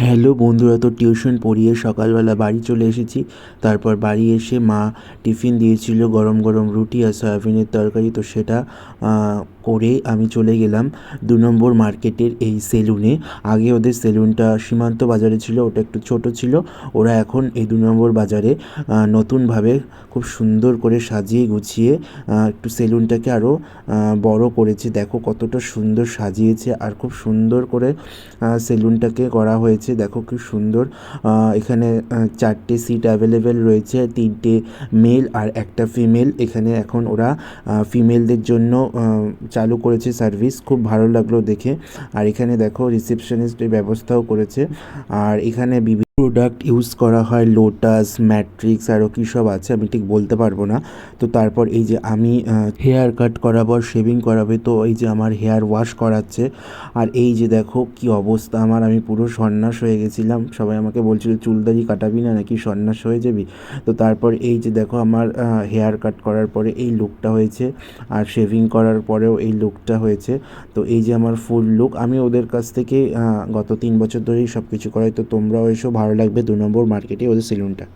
Hello বন্ধুরা, তো tuition পড়িয়ে সকালবেলা বাড়ি চলে এসেছি। তারপর বাড়ি এসে মা টিফিন দিয়েছিল গরম গরম রুটি আর সয়াবিনের তরকারি। তো সেটা করে আমি চলে গেলাম দু নম্বর মার্কেটের এই সেলুনে। আগে ওদের সেলুনটা সীমান্ত বাজারে ছিল, ওটা একটু ছোট ছিল। ওরা এখন এই দু নম্বর বাজারে নতুনভাবে খুব সুন্দর করে সাজিয়ে গুছিয়ে একটু সেলুনটাকে আরও বড় করেছে। দেখো কতটা সুন্দর সাজিয়েছে আর খুব সুন্দর করে সেলুনটাকে করা হয়েছে। দেখো কি সুন্দর। এখানে চারটে সিট অ্যাভেলেবেল রয়েছে, তিনটে মেল আর একটা ফিমেল এখানে এখন ওরা ফিমেলদের জন্য চালু করেছে সার্ভিস খুব ভালো লাগল দেখে। আর এখানে দেখো রিসেপশনিস্টের ব্যবস্থাও করেছে। আর এখানে বিভিন্ন প্রোডাক্ট ইউজ করা হয় লোটাস ম্যাট্রিক্স আরও কী সব আছে আমি ঠিক বলতে পারব না। তো তারপর এই যে আমি হেয়ার কাট করাবো শেভিং করাবে, তো এই যে আমার হেয়ার ওয়াশ করাচ্ছে। আর এই যে দেখো কি অবস্থা আমার, আমি পুরো সন্ন্যাস হয়ে গেছিলাম। সবাই আমাকে বলছিল চুলদারি কাটাবি না, নাকি সন্ন্যাস হয়ে যাবি? তো তারপর এই যে দেখো আমার হেয়ার কাট করার পরে এই লুকটা হয়েছে। আর শেভিং করার পরেও এই লুকটা হয়েছে। তো এই যে আমার ফুল লুক আমি ওদের কাছ থেকে গত তিন বছর ধরেই সব কিছু করাই। তো তোমরাও এসো ভালো লাগবে দু নম্বর মার্কেটে ওদের সেলুনটা